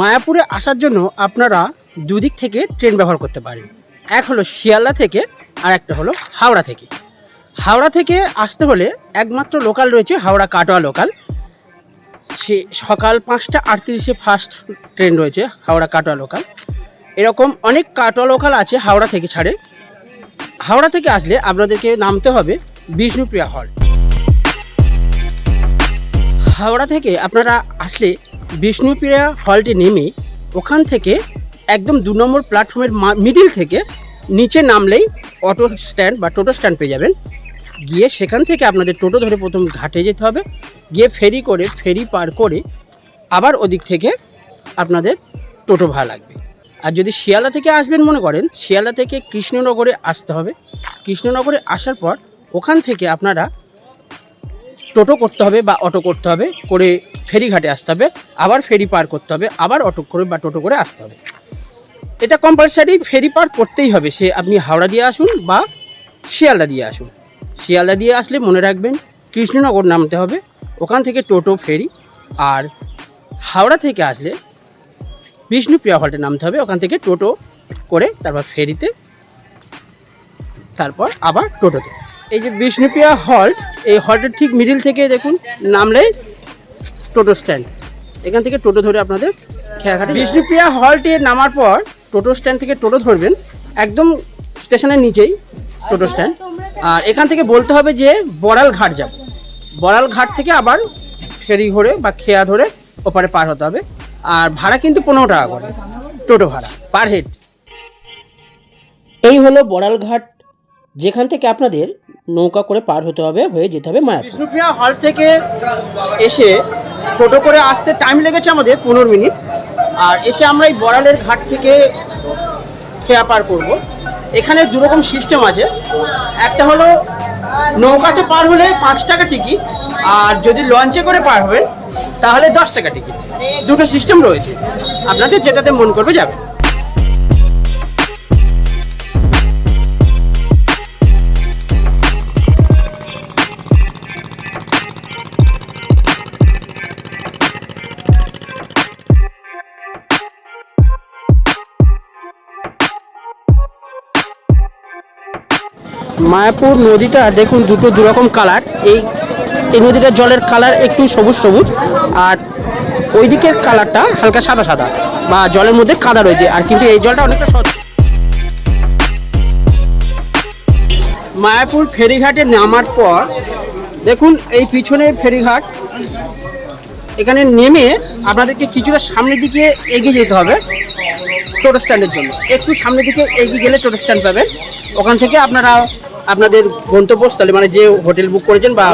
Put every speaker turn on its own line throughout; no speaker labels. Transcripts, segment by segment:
মায়াপুরে আসার জন্য আপনারা দুদিক থেকে ট্রেন ব্যবহার করতে পারেন। এক হলো শিয়ালদা থেকে আর একটা হলো হাওড়া থেকে। হাওড়া থেকে আসতে হলে একমাত্র লোকাল রয়েছে হাওড়া কাটোয়া লোকাল। সে সকাল পাঁচটা আটত্রিশে ফার্স্ট ট্রেন রয়েছে হাওড়া কাটোয়া লোকাল। এরকম অনেক কাটোয়া লোকাল আছে হাওড়া থেকে ছাড়ে। হাওড়া থেকে আসলে আপনাদেরকে নামতে হবে বিষ্ণুপ্রিয়া হল। হাওড়া থেকে আপনারা আসলে বিষ্ণুপ্রিয়া হলটি নেমে ওখান থেকে একদম দু নম্বর প্ল্যাটফর্মের মিডিল থেকে নিচে নামলেই অটো স্ট্যান্ড বা টোটো স্ট্যান্ড পেয়ে যাবেন। গিয়ে সেখান থেকে আপনাদের টোটো ধরে প্রথম ঘাটে যেতে হবে। গিয়ে ফেরি করে, ফেরি পার করে আবার ওদিক থেকে আপনাদের টোটো ভাড়া লাগবে। আর যদি শিয়ালদা থেকে আসবেন মনে করেন, শিয়ালদা থেকে কৃষ্ণনগরে আসতে হবে। কৃষ্ণনগরে আসার পর ওখান থেকে আপনারা টোটো করতে হবে বা অটো করতে হবে, করে ফেরিঘাটে আসতে হবে, আবার ফেরি পার করতে হবে, আবার অটো করে বা টোটো করে আসতে হবে। এটা কম্পালসারি ফেরি পার করতেই হবে। সে আপনি হাওড়া দিয়ে আসুন বা শিয়ালদা দিয়ে আসুন। শিয়ালদা দিয়ে আসলে মনে রাখবেন, কৃষ্ণনগর নামতে হবে, ওখান থেকে টোটো, ফেরি, আর হাওড়া থেকে আসলে বিষ্ণুপ্রিয়া হল্টে নামতে হবে, ওখান থেকে টোটো করে তারপর ফেরিতে, তারপর আবার টোটোতে। এই যে বিষ্ণুপ্রিয়া হল্ট এই হল্টের ঠিক মিডিল থেকে দেখুন নামলেই টোটো স্ট্যান্ড। এখান থেকে টোটো ধরে আপনাদের খেয়াঘাটে বিষ্ণুপ্রিয়া হল্টে নামার পর টোটো স্ট্যান্ড থেকে টোটো ধরবেন, একদম স্টেশনের নিচেই টোটো স্ট্যান্ড। আর এখান থেকে বলতে হবে যে বড়াল ঘাট যাব। বড়াল ঘাট থেকে আবার ফেরি ঘরে বা খেয়া ধরে ওপারে পার হতে হবে। আর ভাড়া কিন্তু পনেরো টাকা করে, টোটো ভাড়া, পার হেড। এই হলো বড়াল ঘাট যেখান থেকে আপনাদের নৌকা করে পার হতে হবে, হয়ে যেতে হবে মায়াপুর। বিষ্ণুপ্রিয়া হল থেকে এসে টোটো করে আসতে টাইম লেগেছে আমাদের পনেরো মিনিট। আর এসে আমরা এই বড়ালের ঘাট থেকে খেয়া পার করব। এখানে দুরকম সিস্টেম আছে। একটা হলো নৌকাতে পার হলে পাঁচ টাকা টিকিট আর যদি লঞ্চে করে পার হবেন, তাহলে দশ টাকা টিকিট দুটো সিস্টেম রয়েছে। আপনাদের যেটাতে মন করবে যাবে। মায়াপুর নদীটা দেখুন দুটো দুরকম কালার এই এই নদীটার জলের কালার একটু সবুজ সবুজ। আর ওই দিকের কালারটা হালকা সাদা সাদা বা জলের মধ্যে কাদা রয়েছে। আর কিন্তু এই জলটা অনেকটা স্বচ্ছ মায়াপুর ফেরিঘাটে নামার পর দেখুন এই পিছনে ফেরিঘাট। এখানে নেমে আপনাদেরকে কিছুটা সামনের দিকে এগিয়ে যেতে হবে টোটো স্ট্যান্ডের জন্য। একটু সামনের দিকে এগিয়ে গেলে টোটো স্ট্যান্ড পাবেন। ওখান থেকে আপনারা আপনাদের গন্তব্যস্থলে মানে যে হোটেল বুক করেছেন বা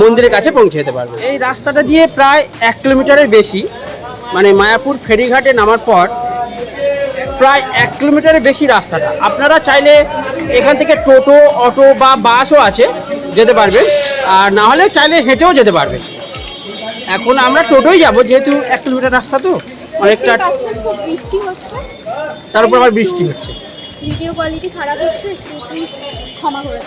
মন্দিরের কাছে পৌঁছে যেতে পারবেন। এই রাস্তাটা দিয়ে প্রায় এক কিলোমিটারের বেশি মানে মায়াপুর ফেরিঘাটে নামার পর প্রায় এক কিলোমিটারের বেশি রাস্তাটা। আপনারা চাইলে এখান থেকে টোটো অটো বা বাসও আছে যেতে পারবেন। আর না হলে চাইলে হেঁটেও যেতে পারবেন। এখন আমরা টোটোই যাব যেহেতু এক কিলোমিটার রাস্তা তো। অনেকটা
দেখতেই বৃষ্টি হচ্ছে।
তার উপর আবার বৃষ্টি হচ্ছে।
ভিডিও কোয়ালিটি খারাপ হচ্ছে ক্ষমা করে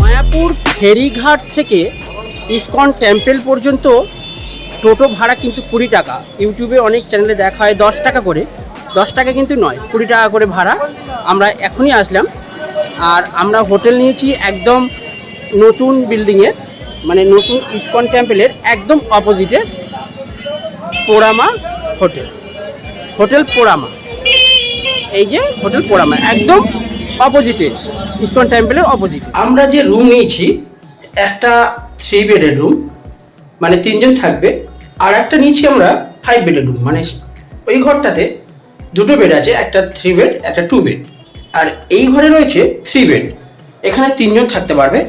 মায়াপুর ফেরিঘাট থেকে ইসকন টেম্পেল পর্যন্ত টোটো ভাড়া কিন্তু কুড়ি টাকা। ইউটিউবে অনেক চ্যানেলে দেখা হয় দশ টাকা করে। দশ টাকা কিন্তু নয়, কুড়ি টাকা করে ভাড়া। আমরা এখনই আসলাম। আর আমরা হোটেল নিয়েছি একদম নতুন বিল্ডিংয়ের মানে নতুন ইসকন টেম্পলের একদম অপোজিটে পোড়ামা হোটেল। হোটেল পোড়ামা। এই যে হোটেল পোড়ামা, একদম অপোজিটে ইসকন টেম্পেলের অপোজিট আমরা যে রুম নিয়েছি, একটা থ্রি বেডের রুম মানে তিনজন থাকবে, আর একটা নিয়েছি আমরা ফাইভ বেডের রুম মানে ওই ঘরটাতে দুটো বেড আছে, একটা থ্রি বেড একটা টু বেড আর এই ঘরে রয়েছে থ্রি বেড এখানে তিনজন থাকতে পারবে।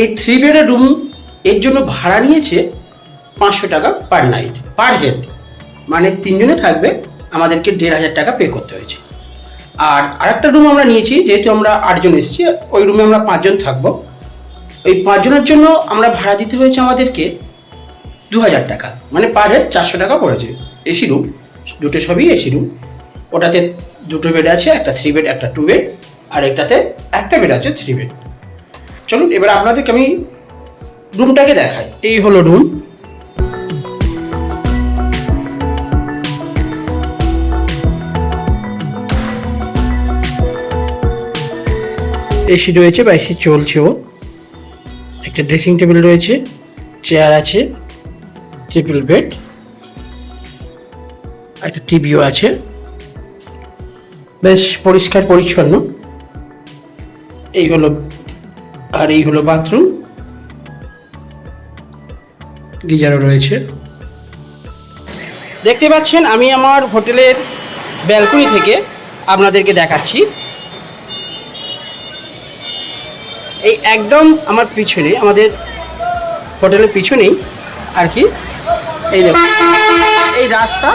এই থ্রি বেডের রুম এর জন্য ভাড়া নিয়েছে পাঁচশো টাকা পার নাইট পার হেড মানে তিনজনে থাকবে, আমাদেরকে দেড় হাজার টাকা পে করতে হয়েছে। আর আরেকটা রুম আমরা নিয়েছি, যেহেতু আমরা আটজন এসেছি, ওই রুমে আমরা পাঁচজন থাকব। ওই পাঁচজনের জন্য আমরা ভাড়া দিতে হয়েছে আমাদেরকে দু হাজার টাকা। মানে পার হেড চারশো টাকা পড়েছে। এসি রুম দুটো সবই এসি রুম ওটাতে দুটো বেড আছে, একটা থ্রি বেড একটা টু বেড আর একটাতে একটা বেড আছে থ্রি বেড চলুন, এবার আপনাদেরকে আমি রুমটাকে দেখাই। এই হলো রুম এসি রয়েছে বা এসি চলছেও। একটা ড্রেসিং টেবিল রয়েছে চেয়ার আছে ট্রিপল বেড একটা টিভিও আছে। বেশ পরিষ্কার, পরিচ্ছন্ন। এই হলো, আর এই হলো বাথরুম গিজারও রয়েছে। দেখতে পাচ্ছেন, আমি আমার হোটেলের ব্যালকনি থেকে আপনাদেরকে দেখাচ্ছি। এই একদম আমার পিছনে, আমাদের হোটেলের পিছনেই আর কি। এই দেখুন, এই রাস্তা,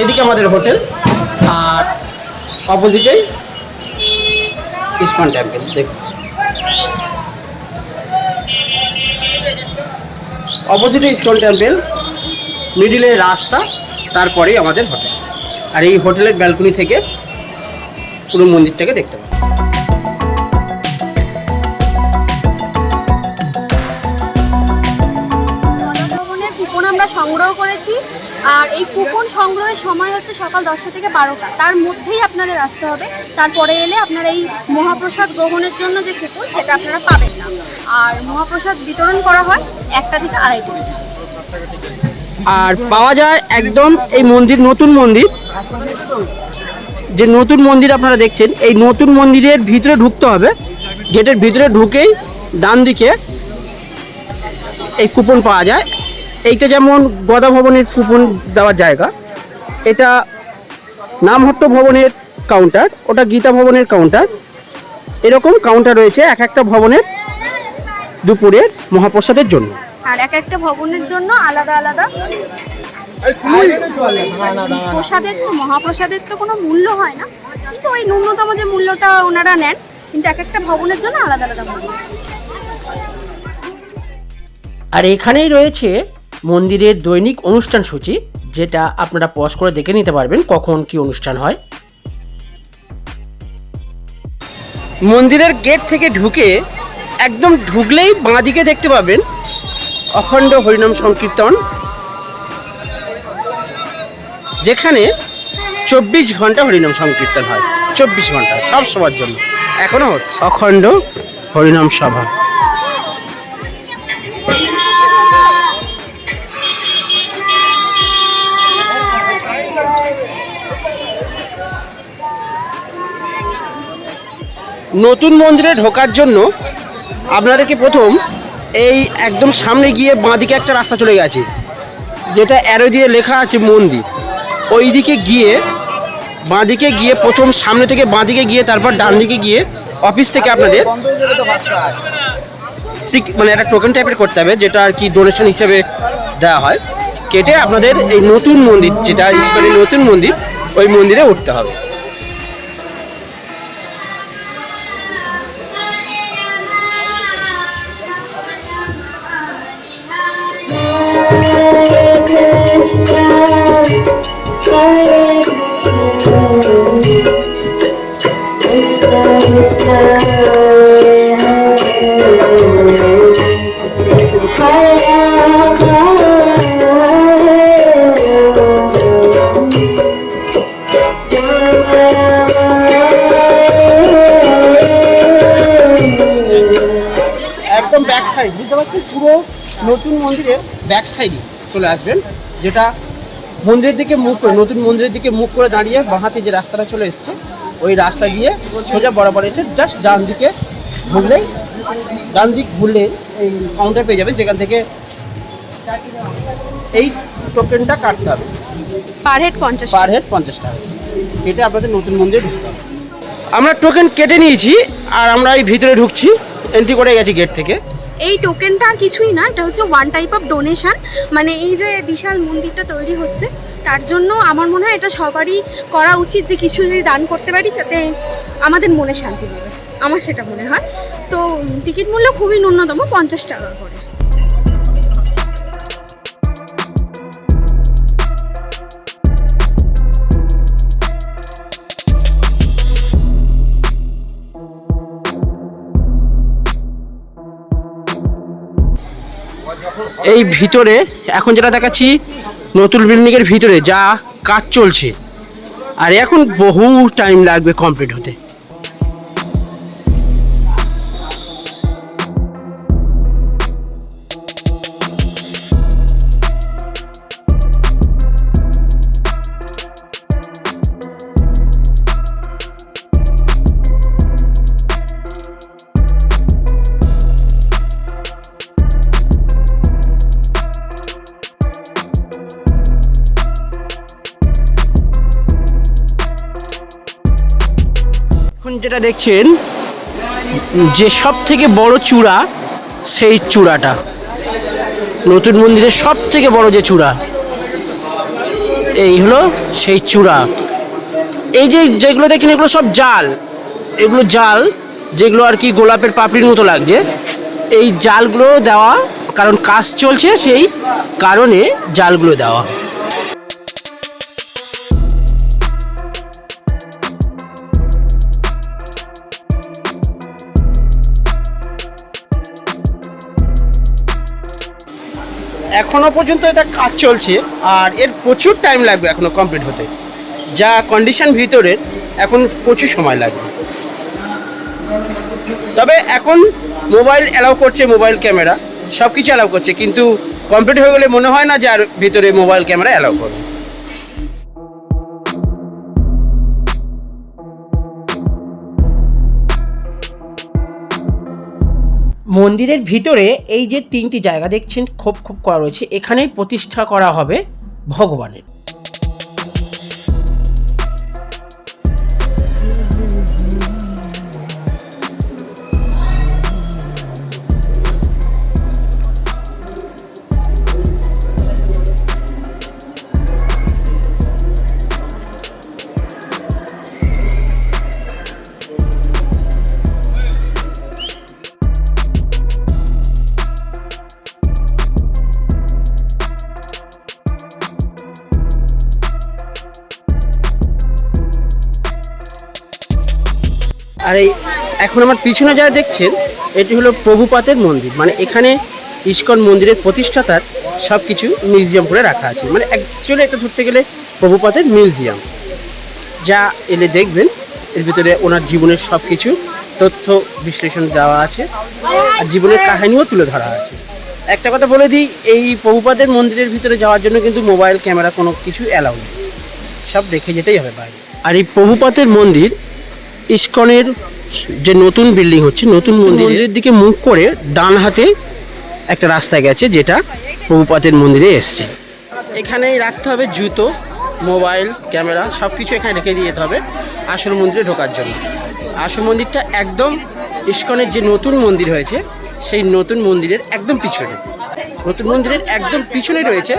এদিকে আমাদের হোটেল। অপোজিটেই ইস্কন টেম্পল দেখুন। অপোজিটে ইস্কন টেম্পল মিডিলের রাস্তা, তারপরেই আমাদের হোটেল আর এই হোটেলের ব্যালকনি থেকে পুরো মন্দিরটাকে দেখতে পাবেন।
আর এই কুপন সংগ্রহের সময় হচ্ছে সকাল দশটা থেকে বারোটা। তার মধ্যেই আপনাদের আসতে হবে। তারপরে এলে আপনারা এই মহাপ্রসাদ গ্রহণের জন্য যে কুপন, সেটা আপনারা পাবেন না। আর মহাপ্রসাদ বিতরণ করা হয় একটা থেকে আড়াই আড়াইটা
আর পাওয়া যায় একদম এই মন্দির, নতুন মন্দির। যে নতুন মন্দির আপনারা দেখছেন, এই নতুন মন্দিরের ভিতরে ঢুকতে হবে। গেটের ভিতরে ঢুকেই ডান দিকে এই কুপন পাওয়া যায়। এইটা যেমন গদা ভবনের কুপন দেওয়ার জায়গা এটা নামহট্ট ভবনের কাউন্টার ওটা গীতা ভবনের কাউন্টার এরকম কাউন্টার রয়েছে এক একটা ভবনের দুপুরের মহাপ্রসাদের জন্য।
আর এক একটা ভবনের জন্য আলাদা আলাদা প্রসাদের তো মহাপ্রসাদের তো কোনো মূল্য হয় না। কিন্তু ওই ন্যূনতম যে মূল্যটা ওনারা নেন কিন্তু এক একটা ভবনের জন্য আলাদা আলাদা মূল্য।
আর এখানেই রয়েছে মন্দিরের দৈনিক অনুষ্ঠান সূচি যেটা আপনারা পজ করে দেখে নিতে পারবেন কখন কি অনুষ্ঠান হয়। মন্দিরের গেট থেকে ঢুকে একদম ঢুকলেই বাঁদিকে দেখতে পাবেন অখণ্ড হরিনাম সংকীর্তন যেখানে চব্বিশ ঘণ্টা হরিনাম সংকীর্তন হয়। চব্বিশ ঘণ্টা সব সবার জন্য। এখনও হচ্ছে। অখণ্ড হরিনাম সভা। নতুন মন্দিরে ঢোকার জন্য আপনাদেরকে প্রথম এই একদম সামনে গিয়ে বাঁদিকে একটা রাস্তা চলে গেছে, যেটা অ্যারো দিয়ে লেখা আছে মন্দির। ওই দিকে গিয়ে বাঁদিকে গিয়ে প্রথম সামনে থেকে বাঁদিকে গিয়ে তারপর ডান দিকে গিয়ে অফিস থেকে আপনাদের ঠিক মানে একটা টোকেন টাইপের করতে হবে, যেটা আর কি ডোনেশন হিসেবে দেওয়া হয়। কেটে আপনাদের এই নতুন মন্দির, যেটা নতুন মন্দির, ওই মন্দিরে উঠতে হবে। একদম ব্যাক সাইড বুঝতে পারছেন? পুরো নতুন মন্দিরের ব্যাক সাইডে চলে আসবেন, যেটা মন্দিরের দিকে মুখ করে, নতুন মন্দিরের দিকে মুখ করে দাঁড়িয়ে বাঁহাতে যে রাস্তাটা চলে এসছে, ওই রাস্তা গিয়ে সোজা বরাবর এসে জাস্ট ডান দিকে ঘুরলেই ডান দিক ঘুরলে এই কাউন্টার পেয়ে যাবেন, যেখান থেকে এই টোকেনটা কাটতে হবে।
পার হেড পঞ্চাশ
পার হেড পঞ্চাশ টাকা। কেটে আপনাদের নতুন মন্দিরে ঢুকতে হবে। আমরা টোকেন কেটে নিয়েছি আর আমরা এই ভিতরে ঢুকছি। এন্ট্রি করে গেছি গেট থেকে।
এই টোকেনটা আর কিছুই না এটা হচ্ছে ওয়ান টাইপ অফ ডোনেশন মানে এই যে বিশাল মন্দিরটা তৈরি হচ্ছে তার জন্য আমার মনে হয় এটা সবারই করা উচিত যে কিছু যদি দান করতে পারি যাতে আমাদের মনে শান্তি পাবে আমার সেটা মনে হয়। তো টিকিট মূল্য খুবই ন্যূনতম পঞ্চাশ টাকা করে।
এই ভিতরে এখন যেটা দেখাচ্ছি, নতুন বিল্ডিংয়ের ভিতরে যা কাজ চলছে। আর এখন বহু টাইম লাগবে কমপ্লিট হতে। যেটা দেখছেন, যে সব থেকে বড় চূড়া সেই চূড়াটা। নতুন মন্দিরের সব থেকে বড় যে চূড়া, এই হলো সেই চূড়া। এই যে যেগুলো দেখছেন, এগুলো সব জাল। এগুলো জাল, যেগুলো আর কি গোলাপের পাপড়ির মতো লাগছে। এই জালগুলো দেওয়া, কারণ কাজ চলছে সেই কারণে জালগুলো দেওয়া। এখনও পর্যন্ত এটা কাজ চলছে আর এর প্রচুর টাইম লাগবে এখনও কমপ্লিট হতে। যা কন্ডিশন ভিতরের, এখন প্রচুর সময় লাগবে। তবে এখন মোবাইল অ্যালাউ করছে মোবাইল ক্যামেরা সব কিছু অ্যালাউ করছে, কিন্তু কমপ্লিট হয়ে গেলে মনে হয় না যে আর ভিতরে মোবাইল ক্যামেরা অ্যালাউ করবে। মন্দিরের ভিতরে এই যে তিনটি জায়গা দেখছেন খোপ খোপ করা রয়েছে। এখানেই প্রতিষ্ঠা করা হবে ভগবানের। আর এই এখন আমার পিছনে যা দেখছেন, এটি হলো প্রভুপাতের মন্দির। মানে এখানে ইস্কন মন্দিরের প্রতিষ্ঠাতার সব কিছু মিউজিয়াম করে রাখা আছে। মানে অ্যাকচুয়ালি এটা ধরতে গেলে প্রভুপাতের মিউজিয়াম। যা এলে দেখবেন, এর ভিতরে ওনার জীবনের সব কিছু তথ্য বিশ্লেষণ দেওয়া আছে আর জীবনের কাহিনীও তুলে ধরা আছে। একটা কথা বলে দিই, এই প্রভুপাদের মন্দিরের ভিতরে যাওয়ার জন্য কিন্তু মোবাইল, ক্যামেরা কোনো কিছু অ্যালাউ নেই। সব রেখে যেতেই হবে বাইরে। আর এই প্রভুপাতের মন্দির ইস্কনের যে নতুন বিল্ডিং হচ্ছে নতুন মন্দিরের দিকে মুখ করে ডান হাতে একটা রাস্তা গেছে যেটা প্রভুপাতের মন্দিরে এসছে। এখানেই রাখতে হবে জুতো মোবাইল ক্যামেরা সব কিছু এখানে রেখে দিয়ে যেতে হবে আসল মন্দিরে ঢোকার জন্য। আসল মন্দিরটা একদম ইস্কনের যে নতুন মন্দির হয়েছে সেই নতুন মন্দিরের একদম পিছনে। নতুন মন্দিরের একদম পিছনে রয়েছে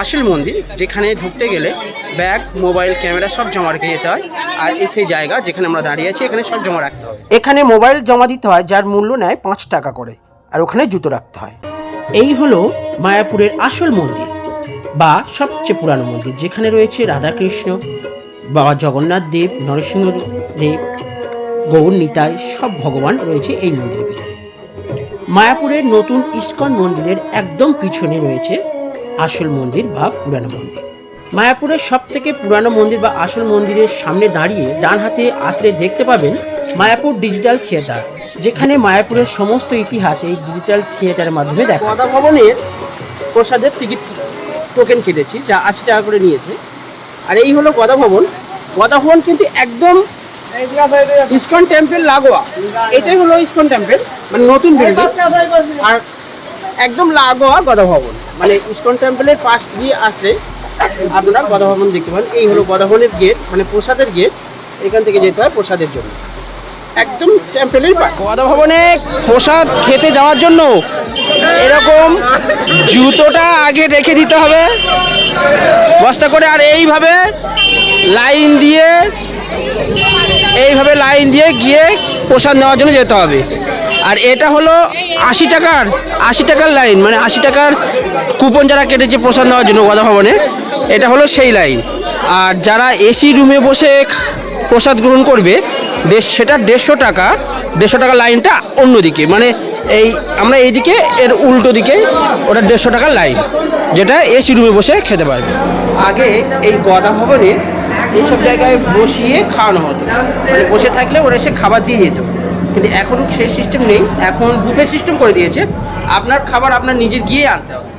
আসল মন্দির, যেখানে ঢুকতে গেলে ব্যাগ, মোবাইল, ক্যামেরা সব জমা রেখে যেতে হয়। আর এই সেই জায়গা যেখানে আমরা দাঁড়িয়ে আছি, এখানে সব জমা রাখতে হবে। এখানে মোবাইল জমা দিতে হয়, যার মূল্য নেয় পাঁচ টাকা করে, আর ওখানে জুতো রাখতে হয়। এই হলো মায়াপুরের আসল মন্দির, বা সবচেয়ে পুরানো মন্দির, যেখানে রয়েছে রাধাকৃষ্ণ বাবা জগন্নাথ দেব, নরসিংহ দেব, গৌর, নিতাই, সব ভগবান রয়েছে এই মন্দিরের মায়াপুরের নতুন ইস্কন মন্দিরের একদম পিছনে রয়েছে আসল মন্দির বা পুরানো মন্দির। মায়াপুরের সব থেকে পুরানো মন্দির বা আসল মন্দিরের সামনে দাঁড়িয়ে ডান হাতে আসলে দেখতে পাবেন মায়াপুর ডিজিটাল থিয়েটার, যেখানে মায়াপুরের সমস্ত ইতিহাস এই ডিজিটাল থিয়েটারের মাধ্যমে দেখা গদা ভবনের প্রসাদের টিকিট টোকেন কেটেছি, যা আশি টাকা করে নিয়েছে। আর এই হলো গদা ভবন গদা ভবন কিন্তু একদম ইসকন টেম্পল লাগোয়া। এটাই হলো ইসকন টেম্পল মানে নতুন বিল্ডিং আর একদম লাগোয়া গদা ভবন মানে ইস্কন টেম্পলের পাশ দিয়ে আসলে আপনারা গদা ভবন দেখতে পান এই হলো গদা ভবনের গেট মানে প্রসাদের গেট। এখান থেকে যেতে হয় প্রসাদের জন্য। একদম টেম্পলের পাশ। গদা ভবনে প্রসাদ খেতে যাওয়ার জন্য এরকম জুতোটা আগে রেখে দিতে হবে। বস্তা করে আর এইভাবে লাইন দিয়ে, এইভাবে লাইন দিয়ে গিয়ে প্রসাদ নেওয়ার জন্য যেতে হবে। আর এটা হলো আশি টাকার আশি টাকার লাইন মানে আশি টাকার কুপন যারা কেটেছে প্রসাদ নেওয়ার জন্য গদা ভবনে, এটা হলো সেই লাইন আর যারা এসি রুমে বসে প্রসাদ গ্রহণ করবে, দেশ, সেটা দেড়শো টাকা দেড়শো টাকা লাইনটা অন্যদিকে মানে এই, আমরা এইদিকে, এর উল্টো দিকে, ওটা দেড়শো টাকার লাইন যেটা এসি রুমে বসে খেতে পারবে। আগে এই গদা ভবনে এইসব জায়গায় বসিয়ে খাওয়ানো হতো। মানে বসে থাকলে ওরা এসে খাবার দিয়ে যেত। কিন্তু এখন সেই সিস্টেম নেই। এখন বুফে সিস্টেম করে দিয়েছে। আপনার খাবার আপনার নিজের গিয়ে আনতে হবে।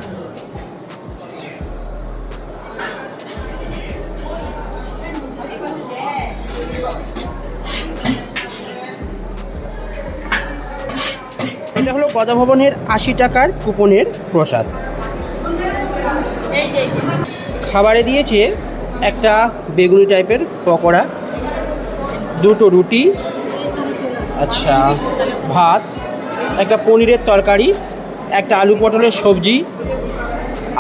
এটা হলো গদা ভবনের আশি টাকার কুপনের প্রসাদ। খাবারে দিয়েছে একটা বেগুনি টাইপের পকোড়া, দুটো রুটি আচ্ছা ভাত, একটা পনিরের তরকারি, একটা আলু পটলের সবজি,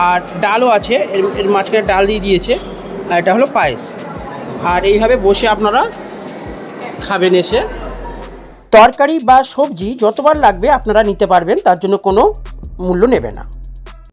আর ডালও আছে, এর এর মাঝখানে ডাল দিয়ে দিয়েছে, আর এটা হলো পায়েস। আর এইভাবে বসে আপনারা খাবেন এসে। তরকারি বা সবজি যতবার লাগবে আপনারা নিতে পারবেন, তার জন্য কোনো মূল্য নেবে না।